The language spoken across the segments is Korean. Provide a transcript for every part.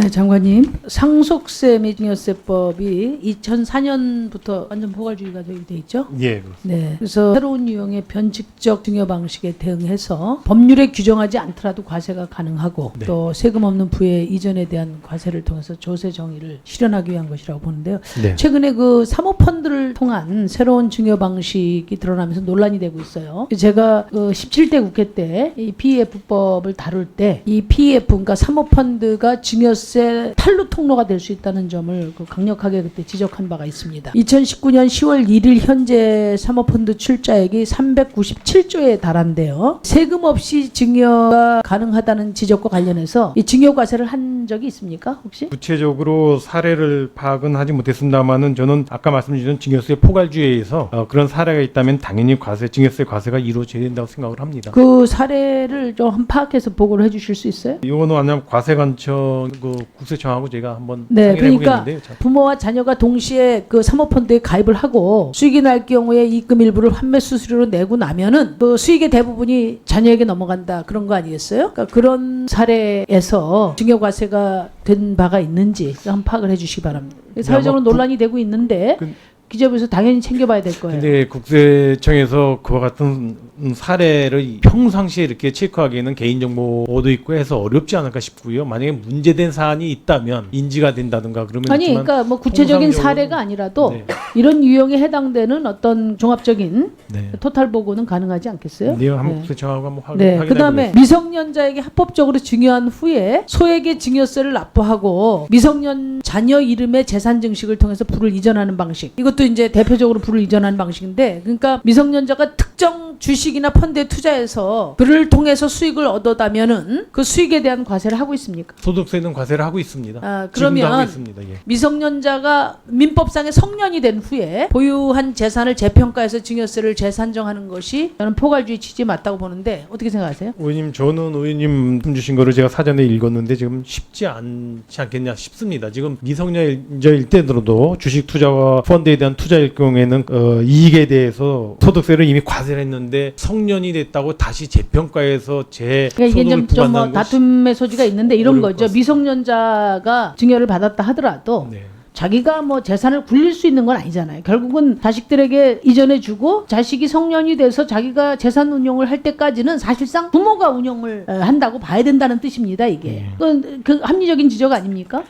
네, 장관님. 상속세 및 증여세법이 2004년부터 완전 포괄주의가 되어 있죠. 예, 그렇습니다. 네. 그래서 새로운 유형의 변칙적 증여 방식에 대응해서 법률에 규정하지 않더라도 과세가 가능하고 네. 또 세금 없는 부의 이전에 대한 과세를 통해서 조세 정의를 실현하기 위한 것이라고 보는데요. 네. 최근에 그 사모펀드를 통한 새로운 증여 방식이 드러나면서 논란이 되고 있어요. 제가 그 17대 국회 때 이 PEF법을 다룰 때 이 PEF 그러니까 사모펀드가 증여세 탈루 통로가 될 수 있다는 점을 그 강력하게 그때 지적한 바가 있습니다. 2019년 10월 1일 현재 사모펀드 출자액이 397조에 달한데요. 세금 없이 증여가 가능하다는 지적과 관련해서 이 증여 과세를 한 적이 있습니까? 혹시? 구체적으로 사례를 파악은 하지 못했습니다만은 저는 아까 말씀드린 증여세 포괄주의에서 어, 그런 사례가 있다면 당연히 과세 증여세 과세가 이루어져야 된다고 생각을 합니다. 그 사례를 좀 한 파악해서 보고를 해주실 수 있어요? 이거는 완전 과세관청 그 국세청하고 제가 한번 네, 그러니까 해보겠는데요. 자, 부모와 자녀가 동시에 그 사모펀드에 가입을 하고 수익이 날 경우에 입금 일부를 환매 수수료로 내고 나면은 그 수익의 대부분이 자녀에게 넘어간다 그런 거 아니겠어요? 그러니까 그런 사례에서 증여과세가 된 바가 있는지 한번 파악을 해주시기 바랍니다. 사회적으로 아마 그- 논란이 되고 있는데 그- 기재부에서 당연히 챙겨봐야 될 거예요. 근데 국세청에서 그와 같은 음, 사례를 평상시에 이렇게 체크하기에는 개인정보도 있고 해서 어렵지 않을까 싶고요. 만약에 문제된 사안이 있다면 인지가 된다든가 그러면 아니, 그러니까 뭐 구체적인 통상적으로- 사례가 아니라도 네. 이런 유형에 해당되는 어떤 종합적인 네. 토탈 보고는 가능하지 않겠어요? 네, 한번 네. 국세청하고 한번 확인, 네, 확인해 그다음에 미성년자에게 합법적으로 증여한 후에 소액의 증여세를 납부하고 미성년 자녀 이름의 재산 증식을 통해서 부를 이전하는 방식. 이것도 이제 대표적으로 부를 이전하는 방식인데, 그러니까 미성년자가 특정 주식이나 펀드에 투자해서 그를 통해서 수익을 얻어다면은 그 수익에 대한 과세를 하고 있습니까? 소득세는 과세를 하고 있습니다. 아, 그러면 하고 있습니다. 예. 미성년자가 민법상의 성년이 된 후에 보유한 재산을 재평가해서 증여세를 재산정하는 것이 저는 포괄주의 취지에 맞다고 보는데 어떻게 생각하세요? 의원님 저는 의원님 주신 거를 제가 사전에 읽었는데 지금 쉽지 않지 않겠냐 싶습니다. 지금 미성년자일 때더라도 주식 투자와 펀드에 대한 투자일 경우에는 어, 이익에 대해서 소득세를 이미 과세를 했는데 성년이 됐다고 다시 재평가해서 재 그러니까 이게 소득을 좀, 좀 뭐 부과한다는 것이 다툼의 소지가 있는데 이런 어려울 것 거죠. 같습니다. 미성년자가 증여를 받았다 하더라도 네. 자기가 뭐 재산을 굴릴 수 있는 건 아니잖아요. 결국은 자식들에게 이전해 주고 자식이 성년이 돼서 자기가 재산 운용을 할 때까지는 사실상 부모가 운용을 어, 한다고 봐야 된다는 뜻입니다. 이게 네. 그, 그 합리적인 지적 아닙니까?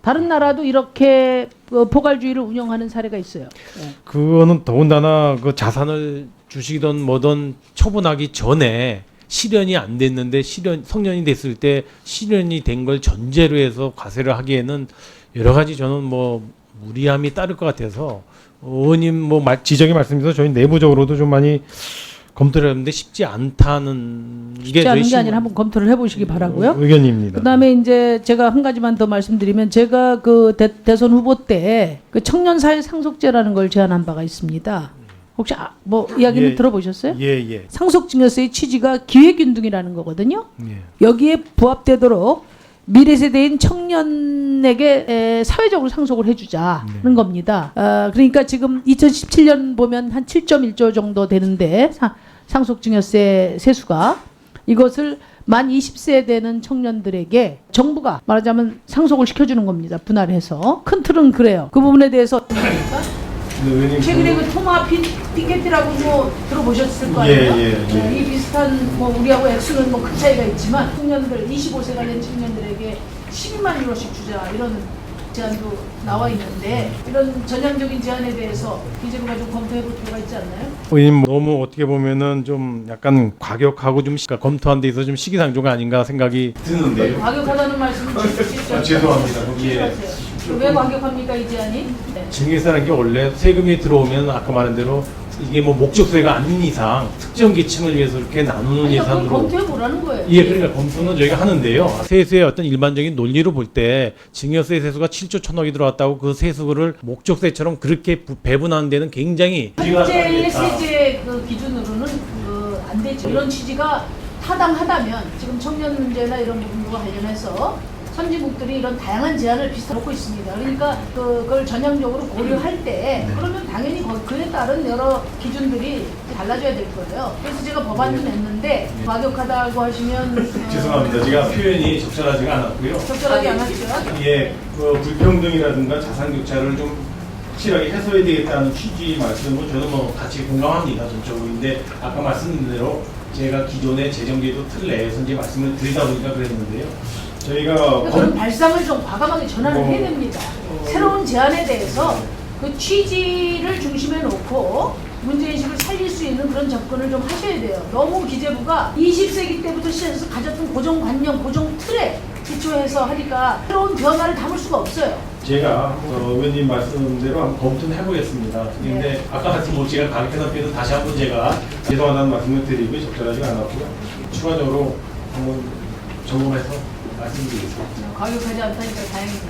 다른 나라도 이렇게 어, 포괄주의를 운영하는 사례가 있어요. 네. 그거는 더군다나 그 자산을 주시던 뭐든 처분하기 전에 실현이 안 됐는데 실현 성년이 됐을 때 실현이 된 걸 전제로 해서 과세를 하기에는 여러 가지 저는 뭐 무리함이 따를 것 같아서 의원님 뭐 말- 지적의 말씀에서 저희 내부적으로도 좀 많이 검토를 했는데 쉽지 않다는 이게 쉽지 않은 게 아니라 한번 검토를 해보시기 바라고요. 의견입니다. 그다음에 이제 제가 한 가지만 더 말씀드리면 제가 그 대, 대선 후보 때 그 청년 사회 상속제라는 걸 제안한 바가 있습니다. 혹시 아, 뭐 이야기는 예. 들어보셨어요? 예, 예. 상속증여세의 취지가 기회균등이라는 거거든요. 예. 여기에 부합되도록 미래 세대인 청년에게 에, 사회적으로 상속을 해주자는 네. 겁니다. 아, 그러니까 지금 2017년 보면 한 7.1조 정도 되는데 사- 상속증여세 세수가 이것을 만 20세 되는 청년들에게 정부가 말하자면 상속을 시켜주는 겁니다. 분할해서 큰 틀은 그래요. 그 부분에 대해서 최근에 그 토마 피, 피켓이라고 뭐 들어보셨을 거 아니에요? 예, 예, 예. 어, 이 비슷한 뭐 우리하고 액수는 뭐 큰 차이가 있지만 청년들 25세가 된 청년들에게 12만 유로씩 주자 이런 제안도 나와 있는데 이런 전향적인 제안에 대해서 기재부가 좀 검토해 볼 필요가 있지 않나요? 의원님 너무 어떻게 보면은 좀 약간 과격하고 좀 시- 그러니까 검토한 데 있어 좀 시기상조가 아닌가 생각이 드는데요. 과격하다는 말씀을 주시죠. 아, 죄송합니다. 예. 왜 과격합니까 이 제안이? 네. 증여세라는 게 원래 세금이 들어오면 아까 말한 대로 이게 뭐 목적세가 아닌 이상 특정 계층을 위해서 이렇게 나누는 아니, 예산으로 검토해 보라는 거예요. 예, 그러니까 검토는 저희가 하는데요. 세수의 어떤 일반적인 논리로 볼 때 증여세 세수가 7조 천억이 들어왔다고 그 세수를 목적세처럼 그렇게 부- 배분하는 데는 굉장히 현재 세제 그 기준으로는 그 안 되죠. 이런 취지가 타당하다면 지금 청년 문제나 이런 부분과 관련해서 선진국들이 이런 다양한 제안을 비슷하게 놓고 있습니다. 그러니까 그- 그걸 전향적으로 고려할 때 네. 그러면 당연히 거- 그에 따른 여러 기준들이 달라져야 될 거예요. 그래서 제가 법안도 냈는데 네. 과격하다고 하시면 어, 죄송합니다. 제가 표현이 적절하지가 않았고요. 적절하지 않았죠. 예, 그 불평등이라든가 자산 교차를 좀 확실하게 해소해야 되겠다는 취지 말씀은 저는 뭐 같이 공감합니다 전적으로인데 아까 말씀드린 대로 제가 기존의 재정제도 틀 내에서 이제 말씀을 드리다 보니까 그랬는데요. 저희가 그러니까 그런 발상을 좀 과감하게 전환을 뭐, 해야 됩니다. 새로운 제안에 대해서 그 취지를 중심에 놓고 문제인식을 살릴 수 있는 그런 접근을 좀 하셔야 돼요. 너무 기재부가 20세기 때부터 시작해서 가졌던 고정관념, 고정 틀에 기초해서 하니까 새로운 변화를 담을 수가 없어요. 제가 어, 의원님 말씀대로 한번 검토는 해보겠습니다. 그런데 아까 같이 뭐 제가 빼도 다시 한번 제가 죄송하다는 말씀을 드리고 적절하지 않았고요. 추가적으로 한번 점검해서 말씀드리겠습니다. 과격하지 않다니까 다행입니다.